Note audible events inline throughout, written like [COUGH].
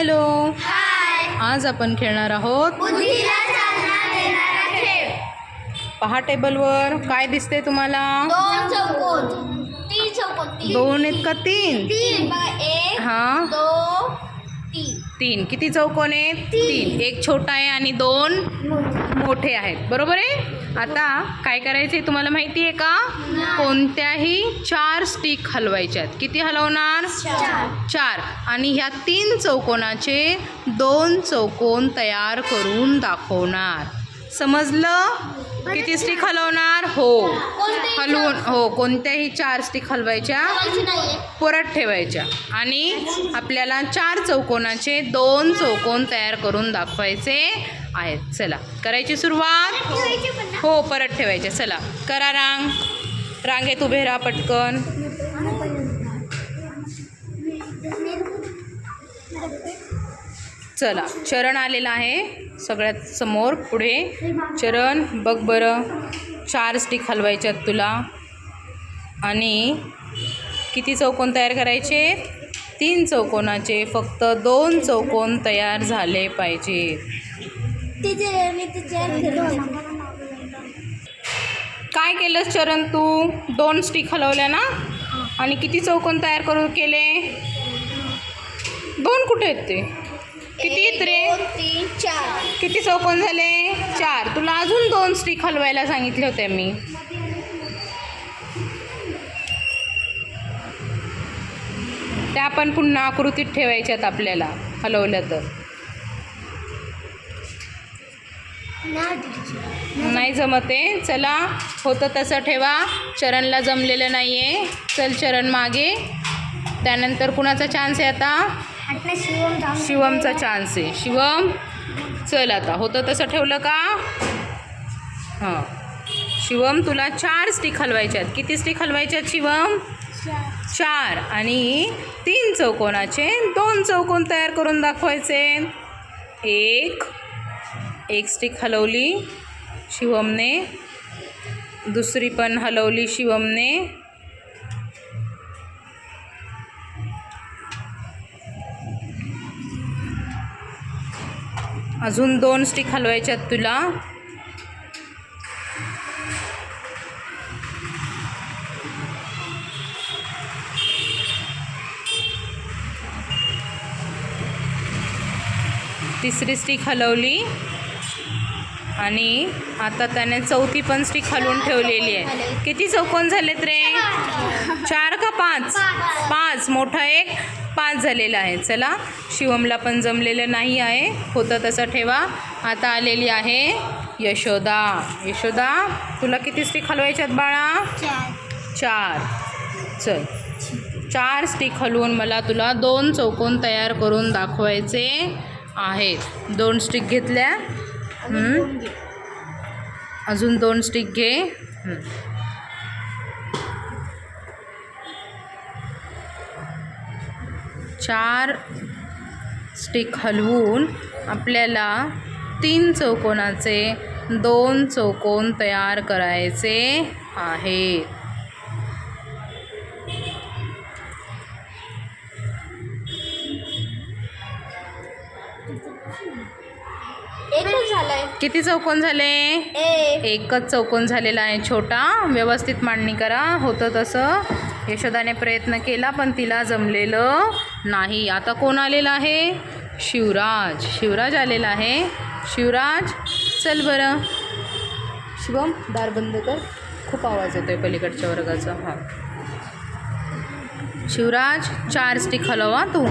Hello. आज आपण खेळणार आहोत. पहा टेबलवर. काय दिसते तुम्हाला? दोन आहेत का तीन. हा. तीन. किती चौकोन आहेत तीन. एक छोटा आहे आणि दोन मोठे आहेत. बरोबर आहे? आता काय करायचे तुम्हाला माहिती आहे का? कोणत्याही चार स्टिक हलवायच्यात किती हलवणार? चार. आणि ह्या तीन चौकोनाचे दोन चौकोन तयार करून दाखवणार. समजलं? किती स्टिक हलवणार? हो. हलवून हो कोणत्याही चार स्टिक हलवायच्या. परत ठेवायच्या. आणि आपल्याला चार चौकोनाचे दोन चौकोन तयार करून दाखवायचे आहेत. चला करायची सुरुवात? हो परत ठेवायचे. चला करा रांग. रांगेत उभे राहा पटकन. चला चरण आलेला आहे. सगळ्यात समोर पुढे. चरण बघ बरं. चार स्टिक हलवायच्यात तुला. आणि किती चौकोन तयार करायचे? तीन चौकोनाचे. फक्त दोन चौकोन तयार झाले तिथे काय केलंस चरण तू? दोन स्टिक हलवल्या ना? आणि किती चौकोन तयार करू केले? दोन कुठे आहेत ते? किती आहेत रे? तीन चार. किती चौकोन झाले? चार. तुला अजून दोन स्टिक हलवायला सांगितले होते मी. त्या पण पुन्हा आकृतीत ठेवायच्यात आपल्याला. हलवल्या तर. नाही जमते चला होतं तसं ठेवा. चरणला जमलेलं नाही आहे चल चरण मागे. त्यानंतर कुणाचा चान्स आहे आता? शिवमचा चान्स आहे. शिवम चल आता. होतं तसं ठेवलं का? हां. शिवम तुला चार स्टिक हलवायच्यात किती स्टिक हलवायच्यात शिवम? चार. आणि तीन चौकोनाचे दोन चौकोन तयार करून दाखवायचे. एक एक स्टिक हलवली शिवमने. दुसरी पण हलवली शिवमने. अजून दोन स्टिक हलवायच्यात तुला. तिसरी स्टिक हलवली. आणि आता त्याने चौथी पण स्टिक हलवून ठेवलेली आहे. किती चौकोन झालेत रे? चार का पाच? पाच. मोठा एक पाच झालेला आहे. चला शिवमला पण जमलेलं नाही आहे. होतं तसं ठेवा. आता आलेली आहे यशोदा. यशोदा तुला किती स्टिक हलवायच्यात बाळा? चार. चल. चार स्टिक हलवून मला तुला दोन चौकोन तयार करून दाखवायचे आहेत. दोन स्टिक घेतल्या. अजून दोन स्टिक घे. चार स्टिक हलवून आपल्याला तीन चौकोनाचे दोन चौकोन तयार करायचे आहेत झालंय? किती चौकोन झाले? एक. एकच चौकोन झालेला आहे छोटा. व्यवस्थित मांडणी करा. होतं तसं. यशोदाने प्रयत्न केला पण तिला जमलेलं नाही. आता कोण आलेला आहे? शिवराज. शिवराज आलेला आहे. शिवराज चल बरं. शिवम दार बंद कर. खूप आवाज येतोय पलीकडच्या वर्गाचा. हां. शिवराज चार स्टिक हलवा तू.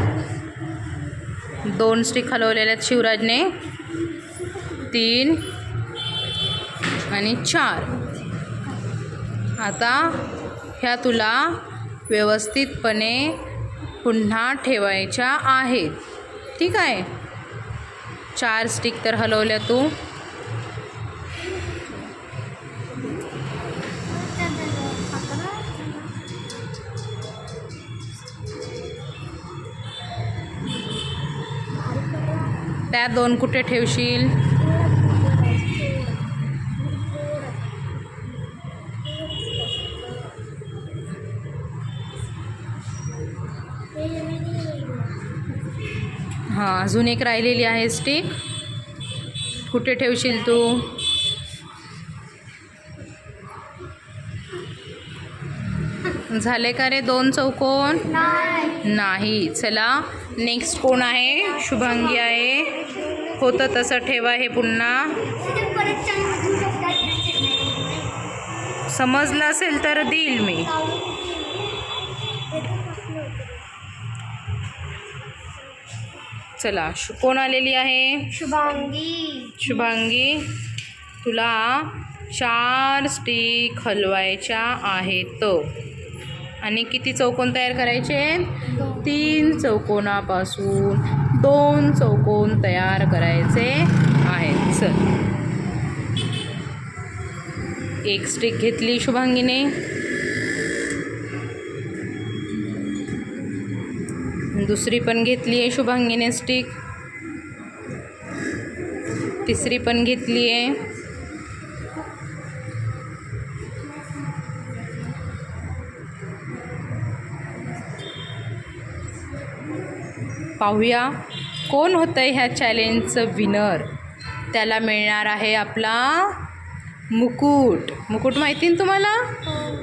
दोन स्टिक हलवलेल्या आहेत शिवराजने. तीन आणि चार. आता ह्या तुला व्यवस्थितपणे पुन्हा ठेवायच्या आहेत. ठीक आहे? चार स्टिक तर हलवल्या तू. त्या दोन कुठे ठेवशील हां अजून एक राहिलेली आहे स्टिक कुठे ठेवशील तू? झाले का रे दोन चौकोन? नाही. चला नेक्स्ट कोण आहे? शुभांगी आहे. होतं तसं ठेवा हे पुन्हा. समजलं असेल तर देईल मी. चला शु कोण आलेली आहे? शुभांगी. शुभांगी तुला चार स्टिक हलवायच्या आहेत. आणि किती चौकोन तयार करायचे आहेत? तीन चौकोनापासून दोन चौकोन तयार करायचे आहेत. चल एक स्टिक घेतली शुभांगीने. दुसरी पण घेतली आहे शुभांगीने स्टिक तिसरी पण घेतली आहे. पाहूया कोण होतं ह्या चॅलेंजचं विनर त्याला मिळणार आहे आपला मुकुट. मुकुट माहिती ना तुम्हाला?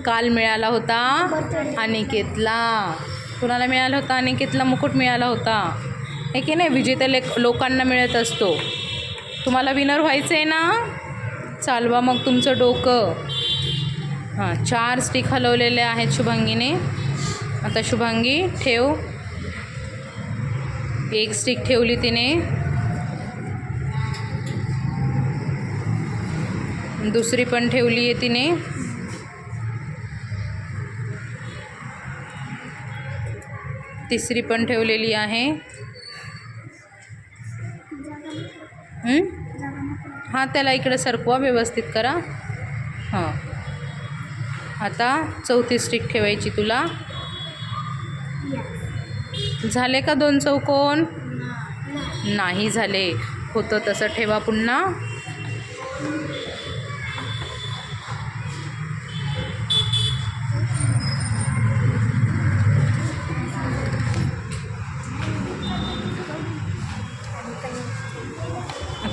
काल मिळाला होता. अनिकेतला. कुणाला मिळाला होता अनिकेतला मुकुट मिळाला होता. हे की नाही विजेत्या लेख लोकांना मिळत असतो. तुम्हाला विनर व्हायचं आहे ना? चालवा मग तुमचं डोकं. हां चार स्टिक हलवलेले आहेत शुभांगीने. आता शुभांगी ठेव. एक स्टिक ठेवली तिने. दुसरी पण ठेवली आहे तिने. तिसरी पण ठेवलेली आहे. हं? हां त्याला इकडे सरकवा व्यवस्थित करा. हां. आता चौथी स्टिक ठेवायची तुला. झाले का दोन चौकोन? नाही झाले. होतं तसं ठेवा पुन्हा.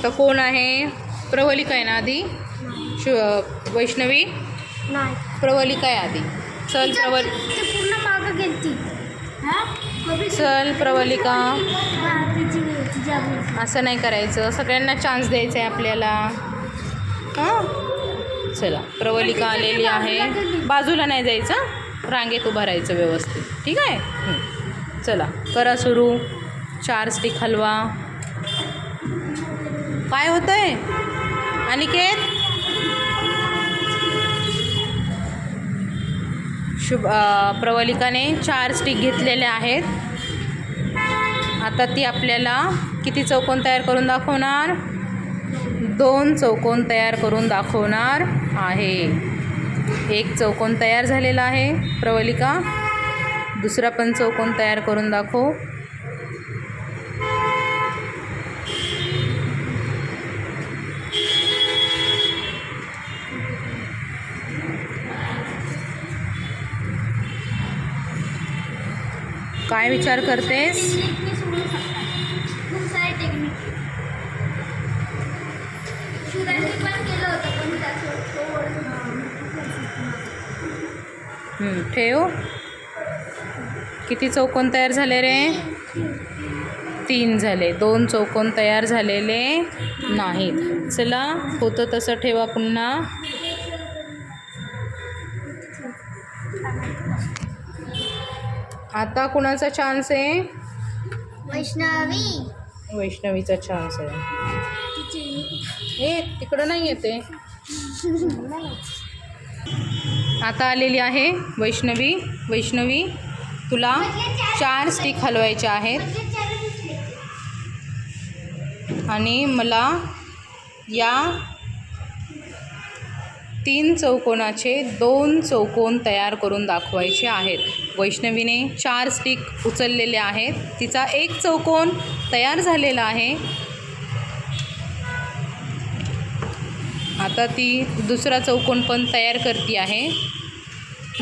आता कोण आहे? प्रवलिका आहे ना आधी? शु वैष्णवी? नाही. प्रवलिका आहे आधी. चल प्रवल पूर्ण मागं गेलती. चल प्रवलिका. असं नाही करायचं. सगळ्यांना चान्स द्यायचा आहे आपल्याला. हां? चला प्रवलिका आलेली आहे. बाजूला नाही जायचं. रांगेत उभं राहायचं व्यवस्थित. ठीक आहे. चला करा सुरू. चार स्टिक हलवा. काय होतं आहे अनिकेत? शुभ प्रवलिकाने चार स्टिक घेतलेल्या आहेत. आता ती आपल्याला किती चौकोन तयार करून दाखवणार? दोन चौकोन तयार करून दाखवणार आहे. एक चौकोन तयार झालेला आहे प्रवलिका. दुसरा पण चौकोन तयार करून दाखव. काय विचार करतेस? ठेव. किती चौकोन तयार झाले रे? तीन झाले. दोन चौकोन तयार झालेले नाहीत. चला होतं तसं ठेवा पुन्हा. आता कुणाचा चान्स आहे? वैष्णवी. वैष्णवीचा चान्स आहे. ए तिकडं नाही येते. आता आलेली आहे वैष्णवी. वैष्णवी तुला चार स्टिक हलवायच्या आहेत. आणि मला या तीन चौकोनाचे दोन चौकोन तयार करून दाखवायचे आहेत. वैष्णवीने चार स्टिक उचललेले आहेत. तिचा एक चौकोन तयार झालेला आहे. आता ती दुसरा चौकोन पण तयार करते आहे.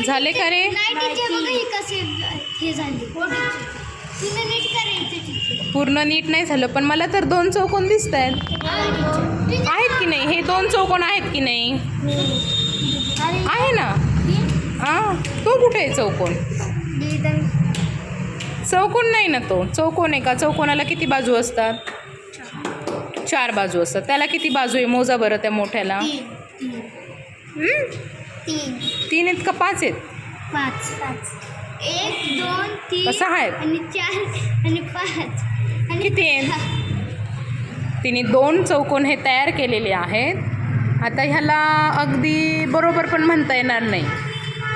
झाले का रे? पूर्ण नीट नाही झालं पण मला तर दोन चौकोन दिसत आहेत आहेत की नाही? हे दोन चौकोन आहेत की नाही? आहे ना? हां तो कुठे आहे चौकोन? चौकोन नाही ना तो? चौकोन आहे का? चौकोनाला किती बाजू असतात? चार बाजू असतात. त्याला किती बाजू आहे? मोजा बरं त्या मोठ्याला? तीन आहेत का पाच आहेत? पाच पाच. एक दोन तीन कसं आहेत? आणि चार आणि पाच. आणि किती आहेत? तिने दोन चौकोन हे तयार केलेले आहेत. आता ह्याला अगदी बरोबर पण म्हणता येणार नाही.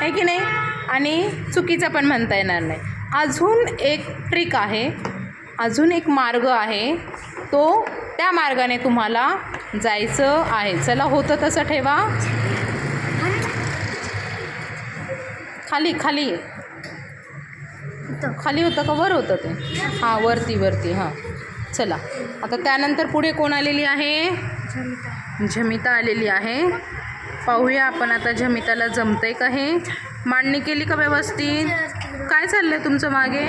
आहे की नाही? आणि चुकीचं पण म्हणता येणार नाही. अजून एक ट्रिक आहे. अजून एक मार्ग आहे. तो त्या मार्गाने तुम्हाला जायचं आहे. चला होतं तसं ठेवा. खाली खाली. खाली होतं का? वर होतं ते. हां वरती वरती. हां. चला. आता त्यानंतर पुढे कोण आलेली आहे? झमिता आलेली आहे. पाहूया आपण आता झमिताला जमतंय का हे? मांडणी केली का व्यवस्थित? काय चाललंय तुमचं मागे?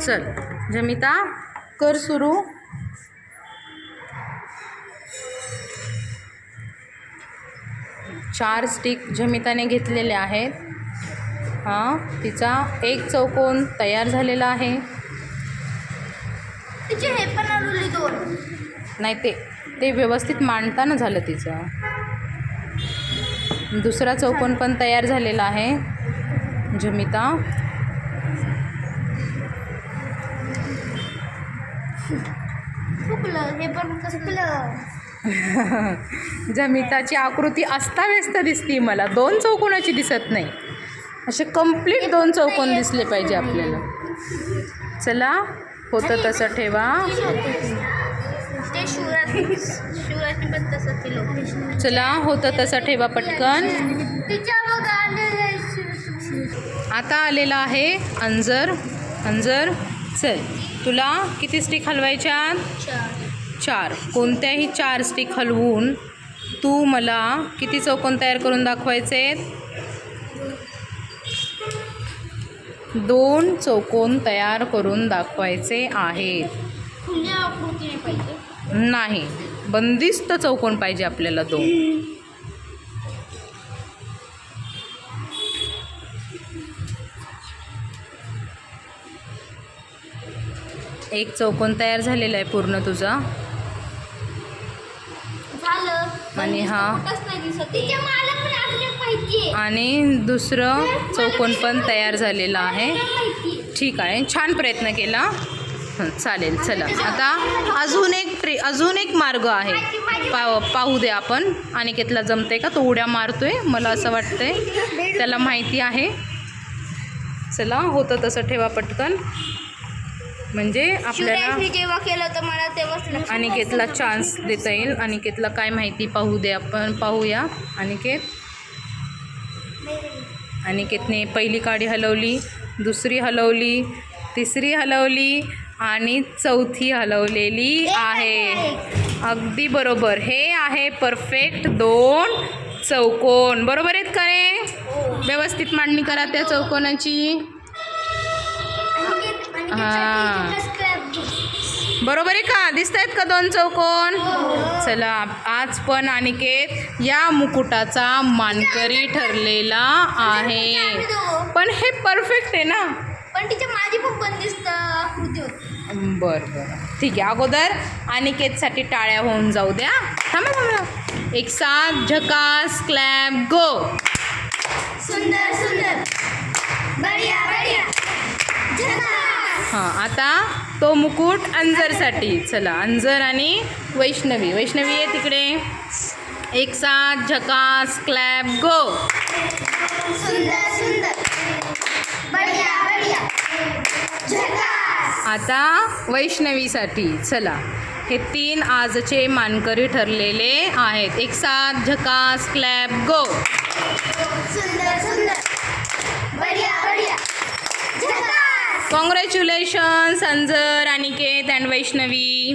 चल. जमिता कर सुरू. चार स्टिक जमिताने घेतलेले आहेत. हां तिचा एक चौकोन तयार झालेला आहे. तिचे हे पण दोन. नाही ते ते व्यवस्थित मांडताना झालं तिचं. दुसरा चौकोन पण तयार झालेला आहे झमिता हे पण झमिताची [LAUGHS] आकृती अस्ताव्यस्त दिसती मला. दोन चौकोनाची दिसत नाही. असे कंप्लीट दोन चौकोन दिसले पाहिजे आपल्याला. चला होतं तसं ठेवा. शिवराजने पण तसं केलं चला होतं तसं ठेवा पटकन. आता आलेला आहे अंजर. अंजर चल. तुला किती स्टिक हलवायच्या? चार. कोणत्याही चार स्टिक हलवून तू मला किती चौकोन तयार करून दाखवायचे? दोन चौकोन तयार करून दाखवायचे आहेत. नाही. बंदिस्त चौकोन पाहिजे आपल्याला दोन. एक चौकोन तयार झालेला आहे पूर्ण तुझा. आणि हा? आणि दुसरं चौकोन पण तयार झालेलं आहे. ठीक आहे. छान प्रयत्न केला. चालेल चला. आता अजून एक ट्रे अजून एक मार्ग आहे. पाव पाहू दे आपण. अनिकेतला जमते का? तो उड्या मारतोय मला असं वाटतंय. त्याला माहिती आहे. चला होतं तसं ठेवा पटकन. म्हणजे आपल्याला जेव्हा केलं होतं मला तेव्हाच अनिकेतला चान्स देता येईल. अनिकेतला काय माहिती पाहू दे आपण. पाहूया. अनिकेत? अनिकेतने पहिली काडी हलवली दुसरी हलवली तिसरी हलवली आणि चौथी हलवलेली आहे. अगदी बरोबर. हे आहे परफेक्ट दोन चौकोन. बरोबर आहेत का रे? व्यवस्थित मांडणी करा त्या चौकोनाची. हां. बरोबर आहे का? दिसत आहेत का दोन चौकोन? चला आज पण अनिकेत या मुकुटाचा मानकरी ठरलेला आहे. पण हे परफेक्ट आहे ना? पण तिच्या माझी पण बंदिस्त बरं बरं. ठीक आहे अगोदर अनिकेतसाठी टाळ्या होऊन जाऊ द्या. थांबा थांबा एक सात झकास क्लॅप गो सुंदर सुंदर. बढिया बढिया. हां आता तो मुकुट अंजरसाठी. चला अंजर आणि वैष्णवी. वैष्णवी आहे तिकडे. एक सात झकास क्लॅप गो सुंदर सुंदर. बढिया. आता वैष्णवीसाठी चला. हे तीन आजचे मानकरी ठरलेले आहेत. एक सात झकास क्लॅप गो सुंदर सुंदर. बढिया बढिया. झकास. Congratulations Anjar Aniket and Vaishnavi.